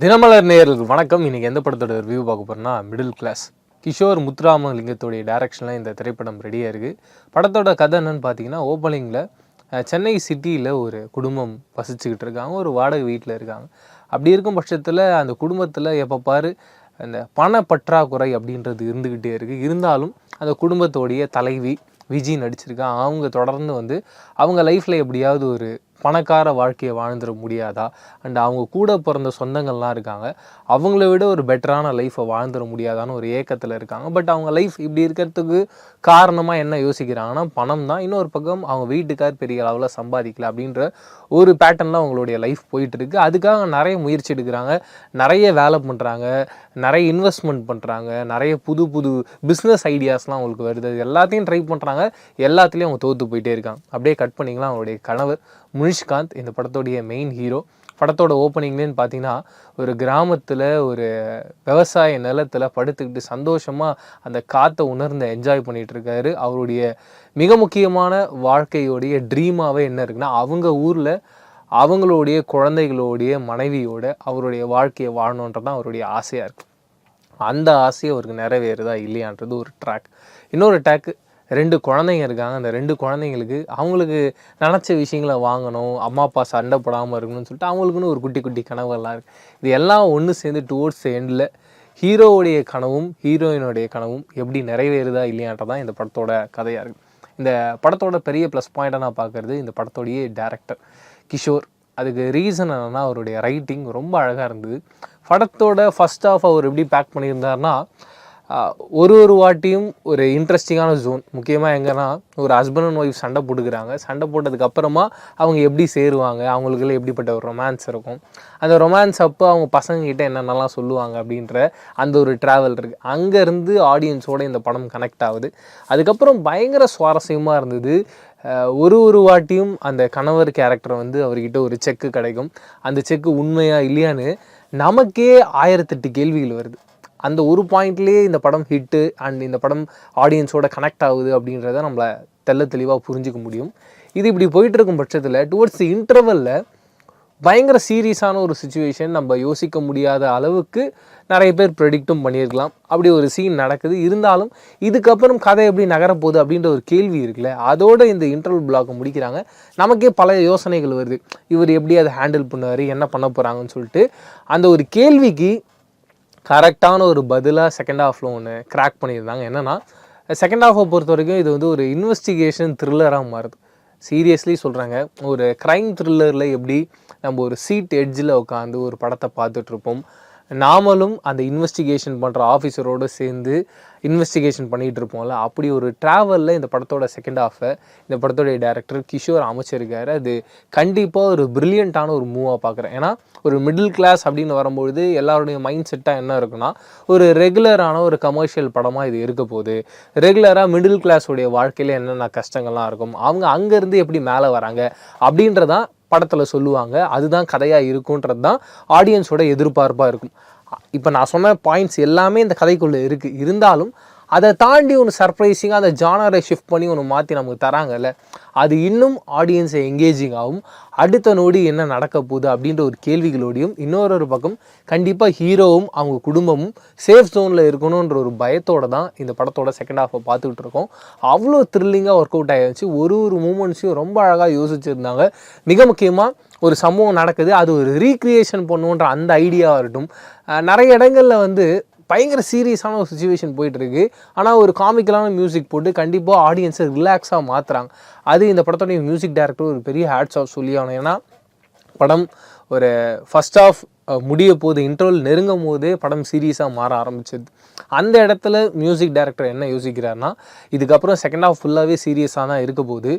தினமலர் நேயர்களுக்கு வணக்கம். இன்றைக்கி எந்த படத்தோட ரிவ்யூ பார்க்க போகிறோம்னா மிடில் கிளாஸ் கிஷோர் முத்துராமலிங்கத்துடைய டைரக்ஷனில் இந்த திரைப்படம் ரெடியாக இருக்குது படத்தோட கதை என்னன்னு பார்த்தீங்கன்னா ஓப்பனிங்கில் சென்னை சிட்டியில் ஒரு குடும்பம் வசிச்சுக்கிட்டு இருக்காங்க. ஒரு வாடகை வீட்டில் இருக்காங்க. அப்படி இருக்கும் பட்சத்தில் அந்த குடும்பத்தில் எப்போ பாரு அந்த பண பற்றாக்குறை அப்படின்றது இருந்துக்கிட்டே இருக்குது இருந்தாலும் அந்த குடும்பத்தோடைய தலைவி விஜய் நடிச்சிருக்காங்க அவங்க தொடர்ந்து வந்து அவங்க லைஃப்பில் எப்படியாவது ஒரு பணக்கார வாழ்க்கையை வாழ்ந்துட முடியாதா? அண்ட் அவங்க கூட பிறந்த சொந்தங்கள்லாம் இருக்காங்க. அவங்கள விட ஒரு பெட்டரான லைஃப்பை வாழ்ந்துட முடியாதான்னு ஒரு ஏக்கத்தில் இருக்காங்க. பட் அவங்க லைஃப் இப்படி இருக்கிறதுக்கு காரணமாக என்ன யோசிக்கிறாங்கன்னா பணம் தான். இன்னொரு பக்கம் அவங்க வீட்டுக்கார் பெரிய அளவில் சம்பாதிக்கல அப்படின்ற ஒரு பேட்டர்னில் அவங்களுடைய லைஃப் போயிட்டுருக்கு. அதுக்காக நிறைய முயற்சி எடுக்கிறாங்க. நிறைய வேலை பண்ணுறாங்க நிறைய இன்வெஸ்ட்மெண்ட் பண்ணுறாங்க நிறைய புது புது பிஸ்னஸ் ஐடியாஸ்லாம் அவங்களுக்கு வருது. எல்லாத்தையும் ட்ரை பண்ணுறாங்க எல்லாத்துலேயும் அவங்க தோற்று போயிட்டே இருக்காங்க. அப்படியே கட் பண்ணிக்கலாம் அவங்களுடைய கணவர் முனிஷ்காந்த் இந்த படத்தோடைய மெயின் ஹீரோ படத்தோட ஓப்பனிங்லேன்னு பார்த்தீங்கன்னா ஒரு கிராமத்தில் ஒரு விவசாய நிலத்தில் படுத்துக்கிட்டு சந்தோஷமாக அந்த காற்றை உணர்ந்து என்ஜாய் பண்ணிகிட்ருக்காரு அவருடைய மிக முக்கியமான வாழ்க்கையோடைய ட்ரீமாகவே என்ன இருக்குன்னா அவங்க ஊரில் அவங்களுடைய குழந்தைகளோடைய மனைவியோட அவருடைய வாழ்க்கையை வாழணுன்றது தான் அவருடைய ஆசையாக இருக்குது அந்த ஆசையை அவருக்கு நிறைவேறுதா இல்லையான்றது ஒரு ட்ராக் இன்னொரு ட்ராக்கு ரெண்டு குழந்தைங்க இருக்காங்க. அந்த ரெண்டு குழந்தைங்களுக்கு அவங்களுக்கு நினச்ச விஷயங்களை வாங்கணும். அம்மா அப்பா சண்டை போடாமல் இருக்கணும்னு சொல்லிட்டு அவங்களுக்குன்னு ஒரு குட்டி குட்டி கனவுகள்லாம் இருக்குது இது எல்லாம் ஒன்று சேர்ந்து டுவோர்ட்ஸ் எண்டில் ஹீரோவுடைய கனவும் ஹீரோயினுடைய கனவும் எப்படி நிறைவேறுதா இல்லையான்றதான் இந்த படத்தோட கதையாக இருக்குது இந்த படத்தோட பெரிய ப்ளஸ் பாயிண்ட்டாக நான் பார்க்குறது இந்த படத்தோடைய டேரக்டர் கிஷோர். அதுக்கு ரீசன் என்னென்னா அவருடைய ரைட்டிங் ரொம்ப அழகாக இருந்தது. படத்தோட ஃபஸ்ட் ஆஃப் அவர் எப்படி பேக் பண்ணியிருந்தாருன்னா ஒரு ஒரு வாட்டியும் ஒரு இன்ட்ரெஸ்டிங்கான ஜோன் முக்கியமாக எங்கன்னா ஒரு ஹஸ்பண்ட் அண்ட் ஒய்ஃப் சண்டை போட்டுக்கிறாங்க. சண்டை போட்டதுக்கப்புறமா அவங்க எப்படி சேருவாங்க? அவங்களுக்குள்ள எப்படிப்பட்ட ஒரு ரொமான்ஸ் இருக்கும்? அந்த ரொமான்ஸ் அப்போ அவங்க பசங்கக்கிட்ட என்னென்னலாம் சொல்லுவாங்க அப்படின்ற அந்த ஒரு ட்ராவல் இருக்குது அங்கேருந்து ஆடியன்ஸோட இந்த படம் கனெக்ட் ஆகுது. அதுக்கப்புறம் பயங்கர சுவாரஸ்யமாக இருந்தது. ஒரு ஒரு வாட்டியும் அந்த கணவர் கேரக்டர் வந்து அவர்கிட்ட ஒரு செக்கு கிடைக்கும். அந்த செக்கு உண்மையாக இல்லையான்னு நமக்கே ஆயிரத்தெட்டு கேள்விகள் வருது. அந்த ஒரு பாயிண்ட்லேயே இந்த படம் ஹிட்டு அண்ட் இந்த படம் ஆடியன்ஸோட கனெக்ட் ஆகுது அப்படின்றத நம்மளை தெள்ள தெளிவாக புரிஞ்சுக்க முடியும். இது இப்படி போயிட்டு இருக்கும் பட்சத்தில் டுவர்ட்ஸ் இன்டர்வலில் பயங்கர சீரியஸான ஒரு சுச்சுவேஷன் நம்ம யோசிக்க முடியாத அளவுக்கு நிறைய பேர் ப்ரெடிக்ட்டும் பண்ணியிருக்கலாம். அப்படி ஒரு சீன் நடக்குது. இருந்தாலும் இதுக்கப்புறம் கதை எப்படி நகரப்போகுது அப்படின்ற ஒரு கேள்வி இருக்குல்ல அதோட இந்த இன்டர்வல் பிளாக் முடிக்கிறாங்க. நமக்கே பல யோசனைகள் வருது. இவர் எப்படி அதை ஹேண்டில் பண்ணுவார் என்ன பண்ண போகிறாங்கன்னு சொல்லிட்டு அந்த ஒரு கேள்விக்கு கரெக்டான ஒரு பதிலாக செகண்ட் ஹாஃபில் ஒன்று கிராக் பண்ணியிருந்தாங்க. என்னென்னா செகண்ட் ஹாஃபை பொறுத்த வரைக்கும் இது வந்து ஒரு இன்வெஸ்டிகேஷன் த்ரில்லராக மாறுது. சீரியஸ்லி சொல்கிறாங்க ஒரு க்ரைம் த்ரில்லரில் எப்படி நம்ம ஒரு சீட் எட்ஜில் உட்காந்து ஒரு படத்தை பார்த்துட்ருப்போம் நாமளும் அந்த இன்வெஸ்டிகேஷன் பண்ணுற ஆஃபீஸரோடு சேர்ந்து இன்வெஸ்டிகேஷன் பண்ணிகிட்டு இருப்போம்ல அப்படி ஒரு ட்ராவலில் இந்த படத்தோட செகண்ட் ஹாஃபை இந்த படத்தோடைய டேரக்டர் கிஷோர் அமைச்சிருக்காரு. அது கண்டிப்பாக ஒரு ப்ரில்லியண்ட்டான ஒரு மூவாக பார்க்குறேன். ஏன்னா ஒரு மிடில் கிளாஸ் அப்படின்னு வரும்பொழுது எல்லாருடைய மைண்ட் செட்டாக என்ன இருக்குன்னா ஒரு ரெகுலரான ஒரு கமர்ஷியல் படமாக இது இருக்க போகுது. ரெகுலராக மிடில் கிளாஸுடைய வாழ்க்கையில் என்னென்ன கஷ்டங்கள்லாம் இருக்கும் அவங்க அங்கேருந்து எப்படி மேலே வராங்க அப்படின்றதான் படத்தில் சொல்லுவாங்க. அதுதான் கதையாக இருக்குன்றது தான் ஆடியன்ஸோட எதிர்பார்ப்பாக இருக்கும். இப்போ நான் சொன்ன பாயிண்ட்ஸ் எல்லாமே இந்த கதைக்குள்ளே இருக்குது இருந்தாலும் அதை தாண்டி ஒன்று சர்ப்ரைசிங்காக அந்த ஜானரை ஷிஃப்ட் பண்ணி ஒன்று மாற்றி நமக்கு தராங்கல்ல. அது இன்னும் ஆடியன்ஸை எங்கேஜிங் ஆகும். அடுத்த நோடி என்ன நடக்க போகுது அப்படின்ற ஒரு கேள்விகளோடையும் இன்னொரு ஒரு பக்கம் கண்டிப்பாக ஹீரோவும் அவங்க குடும்பமும் சேஃப் ஜோனில் இருக்கணுன்ற ஒரு பயத்தோடு தான் இந்த படத்தோட செகண்ட் ஹாஃபை பார்த்துக்கிட்டு இருக்கோம். அவ்வளோ த்ரில்லிங்காக ஒர்க் அவுட் ஆகிடுச்சு ஒரு ஒரு மூமெண்ட்ஸையும் ரொம்ப அழகாக யோசிச்சிருந்தாங்க. மிக முக்கியமாக ஒரு சம்பவம் நடக்குது. அது ஒரு ரீக்ரியேஷன் பண்ணுன்ற அந்த ஐடியாவாக இருக்கட்டும் நிறைய இடங்களில் வந்து பயங்கர சீரியஸான ஒரு சுச்சுவேஷன் போயிட்டுருக்கு. ஆனால் ஒரு காமிக்கலான மியூசிக் போட்டு கண்டிப்பாக ஆடியன்ஸை ரிலாக்ஸாக மாற்றுறாங்க அது இந்த படத்தோடைய மியூசிக் டைரக்டர் ஒரு பெரிய ஹேட்ஸ் ஆஃப் சொல்லி ஆகணும் ஏன்னா படம் ஒரு ஃபஸ்ட் ஆஃப் முடிய போது இன்டர்வல் நெருங்கும் போது படம் சீரியஸாக மாற ஆரம்பிச்சது. அந்த இடத்துல மியூசிக் டைரக்டர் என்ன யோசிக்கிறாருன்னா இதுக்கப்புறம் செகண்ட் ஹாஃப் ஃபுல்லாகவே சீரியஸாக தான் இருக்க போது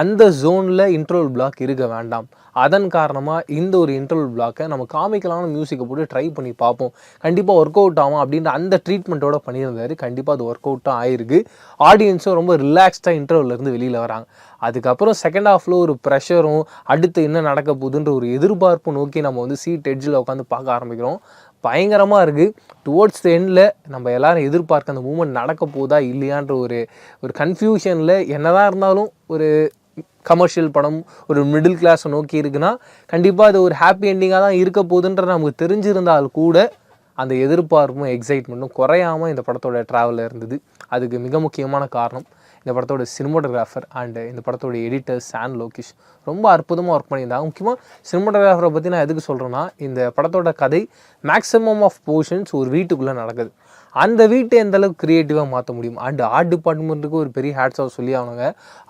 அந்த ஜோனில் இன்ட்ரோல் பிளாக் இருக்க வேண்டாம். அதன் காரணமாக இந்த ஒரு இன்டர்வல் பிளாக்கை நம்ம காமிக்கலான மியூசிக்கை போட்டு ட்ரை பண்ணி பார்ப்போம். கண்டிப்பாக ஒர்க் அவுட் ஆகும் அப்படின்ற அந்த ட்ரீட்மெண்ட்டோட பண்ணியிருந்தாரு. கண்டிப்பாக அது ஒர்க் அவுட்டும் ஆயிருக்கு. ஆடியன்ஸும் ரொம்ப ரிலாக்ஸ்டாக இன்டர்வல்லேருந்து வெளியில் வராங்க. அதுக்கப்புறம் செகண்ட் ஹாஃபில் ஒரு ப்ரெஷரும் அடுத்து என்ன நடக்க போகுதுன்ற ஒரு எதிர்பார்ப்பு நோக்கி நம்ம வந்து சீட் எட்ஜில் உட்காந்து பார்க்க ஆரம்பிக்கிறோம். பயங்கரமாக இருக்குது டுவோர்ட்ஸ் த எண்டில் நம்ம எல்லோரும் எதிர்பார்க்க அந்த மூமெண்ட் நடக்க போதா இல்லையான்ற ஒரு ஒரு கன்ஃபியூஷனில் என்னதான் இருந்தாலும் ஒரு கமர்ஷியல் படம் ஒரு மிடில் கிளாஸை நோக்கி இருக்குன்னா கண்டிப்பாக அது ஒரு ஹாப்பி எண்டிங்காக தான் இருக்க போகுதுன்ற நமக்கு தெரிஞ்சிருந்தால் கூட அந்த எதிர்பார்ப்பும் எக்ஸைட்மெண்ட்டும் குறையாமல் இந்த படத்தோட ட்ராவலில் இருந்தது. அதுக்கு மிக முக்கியமான காரணம் இந்த படத்தோட சினிமோட்டோகிராஃபர் அண்டு இந்த படத்தோட எடிட்டர் சான் லோகேஷ் ரொம்ப அற்புதமாக ஒர்க் பண்ணியிருந்தாங்க. முக்கியமாக சினிமோட்டோகிராஃபரை பற்றி நான் எதுக்கு சொல்கிறேன்னா இந்த படத்தோட கதை மேக்ஸிமம் ஆஃப் போர்ஷன்ஸ் ஒரு வீட்டுக்குள்ளே நடக்குது. அந்த வீட்டை எந்த அளவுக்கு க்ரியேட்டிவாக மாற்ற முடியும்? அண்ட் ஆர்ட் டிபார்ட்மெண்ட்டுக்கு ஒரு பெரிய ஹேட்ஸ் ஆஃப் சொல்லி ஆகணுங்க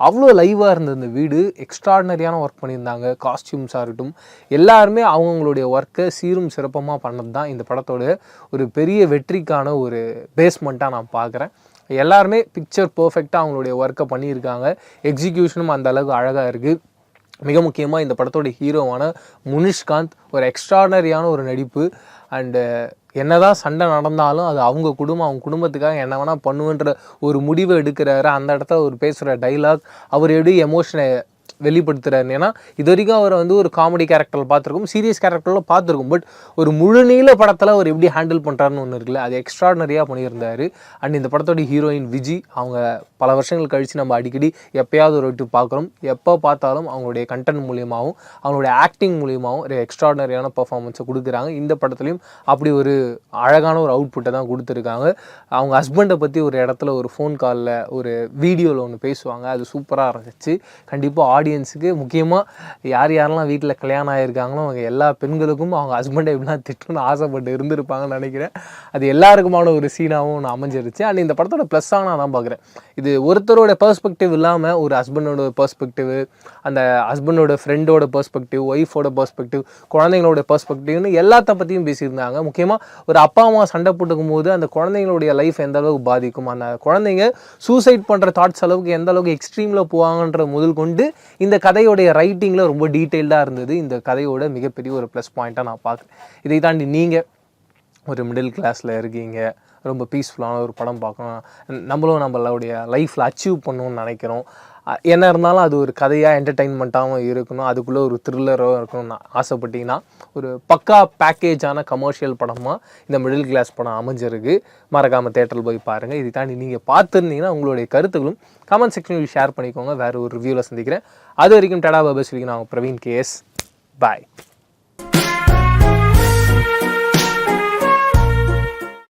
அவ்வளோ லைவாக இருந்த இந்த வீடு எக்ஸ்ட்ராடனரியான ஒர்க் பண்ணியிருந்தாங்க. காஸ்டியூம்ஸாக இருக்கட்டும் எல்லாருமே அவங்கவுங்களுடைய ஒர்க்கை சீரும் சிறப்பமாக பண்ணது தான் இந்த படத்தோட ஒரு பெரிய வெற்றிக்கான ஒரு பேஸ்மெண்ட்டாக நான் பார்க்குறேன். எல்லாருமே பிக்சர் பர்ஃபெக்டாக அவங்களுடைய ஒர்க்கை பண்ணியிருக்காங்க. எக்ஸிக்யூஷனும் அந்த அளவுக்கு அழகாக இருக்குது மிக முக்கியமாக இந்த படத்தோட ஹீரோவான முனிஷ்காந்த் ஒரு எக்ஸ்ட்ராடனரியான ஒரு நடிப்பு. அண்டு என்னதான் சண்டை நடந்தாலும் அது அவங்க குடும்பம் அவங்க குடும்பத்துக்காக என்ன வேணால் பண்ணுவேன்ற ஒரு முடிவை எடுக்கிறாரு. அந்த இடத்துல ஒரு பேசுகிற டைலாக் அவர் எப்படி எமோஷனை வெளிப்படுத்துறாரு. ஏன்னா இது வரைக்கும் அவரை வந்து ஒரு காமெடி கேரக்டரில் பார்த்துருக்கோம் சீரியஸ் கேரக்டரில் பார்த்துருக்கோம். பட் ஒரு முழுநீள படத்தில் அவர் எப்படி ஹேண்டில் பண்ணுறாருன்னு ஒன்று இருக்குல்ல அது எக்ஸ்ட்ராடனரியாக பண்ணியிருந்தார். அண்ட் இந்த படத்தோட ஹீரோயின் விஜி அவங்க பல வருஷங்கள் கழித்து நம்ம அடிக்கடி எப்போயாவது ஒரு வாட்டி பார்க்குறோம். எப்போ பார்த்தாலும் அவங்களுடைய கண்டென்ட் மூலியமாகவும் அவங்களுடைய ஆக்டிங் மூலியமாகவும் ஒரு எக்ஸ்ட்ராடனரியான பர்ஃபார்மன்ஸை கொடுக்குறாங்க. இந்த படத்துலையும் அப்படி ஒரு அழகான ஒரு அவுட்புட்டை தான் கொடுத்துருக்காங்க. அவங்க ஹஸ்பண்டை பற்றி ஒரு இடத்துல ஒரு ஃபோன் காலில் ஒரு வீடியோவில் ஒன்று பேசுவாங்க. அது சூப்பராக இருந்துச்சு. கண்டிப்பாக ஆடியன்ஸுக்கு முக்கியமாக யார் யாரெல்லாம் வீட்டில் கல்யாணம் ஆகியிருக்காங்களோ அவங்க எல்லா பெண்களுக்கும் அவங்க ஹஸ்பண்டை எப்படிலாம் திட்டணும்னு ஆசைப்பட்டு இருந்திருப்பாங்கன்னு நினைக்கிறேன். அது எல்லாருக்குமான ஒரு சீனாகவும் நான் அமைஞ்சிருச்சு. அண்ட் இந்த படத்தோட ப்ளஸ்ஸாக நான் தான் பார்க்குறேன். இது ஒருத்தரோட பர்ஸ்பெக்டிவ் இல்லாமல் ஒரு ஹஸ்பண்டோட பர்ஸ்பெக்டிவ் அந்த ஹஸ்பண்டோட ஃப்ரெண்டோட பர்ஸ்பெக்டிவ் ஒய்ஃபோட பர்ஸ்பெக்டிவ் குழந்தைங்களோட பர்ஸ்பெக்டிவ்னு எல்லாத்த பற்றியும் பேசியிருந்தாங்க. முக்கியமாக ஒரு அப்பா அம்மா சண்டை போட்டுக்கும் போது அந்த குழந்தைங்களுடைய லைஃப் எந்த அளவுக்கு பாதிக்கும்? அந்த குழந்தைங்க சூசைட் பண்ணுற தாட்ஸ் அளவுக்கு எந்த அளவுக்கு எக்ஸ்ட்ரீமில் போவாங்கன்ற முதல் கொண்டு இந்த கதையோடைய ரைட்டிங்கில் ரொம்ப டீட்டெயில்டாக இருந்தது. இந்த கதையோட மிகப்பெரிய ஒரு ப்ளஸ் பாயிண்ட்டாக நான் பார்க்குறேன். இதை தாண்டி நீங்கள் ஒரு மிடில் கிளாஸில் இருக்கீங்க. ரொம்ப பீஸ்ஃபுல்லான ஒரு படம் பார்க்கணும். நம்மளும் நம்மளுடைய லைஃப்பில் அச்சீவ் பண்ணணும்னு நினைக்கிறோம். என்ன இருந்தாலும் அது ஒரு கதையாக என்டர்டெயின்மெண்ட்டாகவும் இருக்கணும். அதுக்குள்ளே ஒரு த்ரில்லராகவும் இருக்கணும்னு ஆசைப்பட்டீங்கன்னா ஒரு பக்கா பேக்கேஜான கமர்ஷியல் படமாக இந்த மிடில் கிளாஸ் படம் அமைஞ்சிருக்கு. மறக்காமல் தேட்டரில் போய் பாருங்கள் இதை தாண்டி நீங்கள் பார்த்துருந்தீங்கன்னா உங்களுடைய கருத்துக்களும் கமெண்ட் செக்ஷனில் ஷேர் பண்ணிக்கோங்க. வேறு ஒரு ரிவ்யூவில் சந்திக்கிறேன். அது வரைக்கும் டடா பாபா நான் பிரவீன் கேஎஸ் பாய்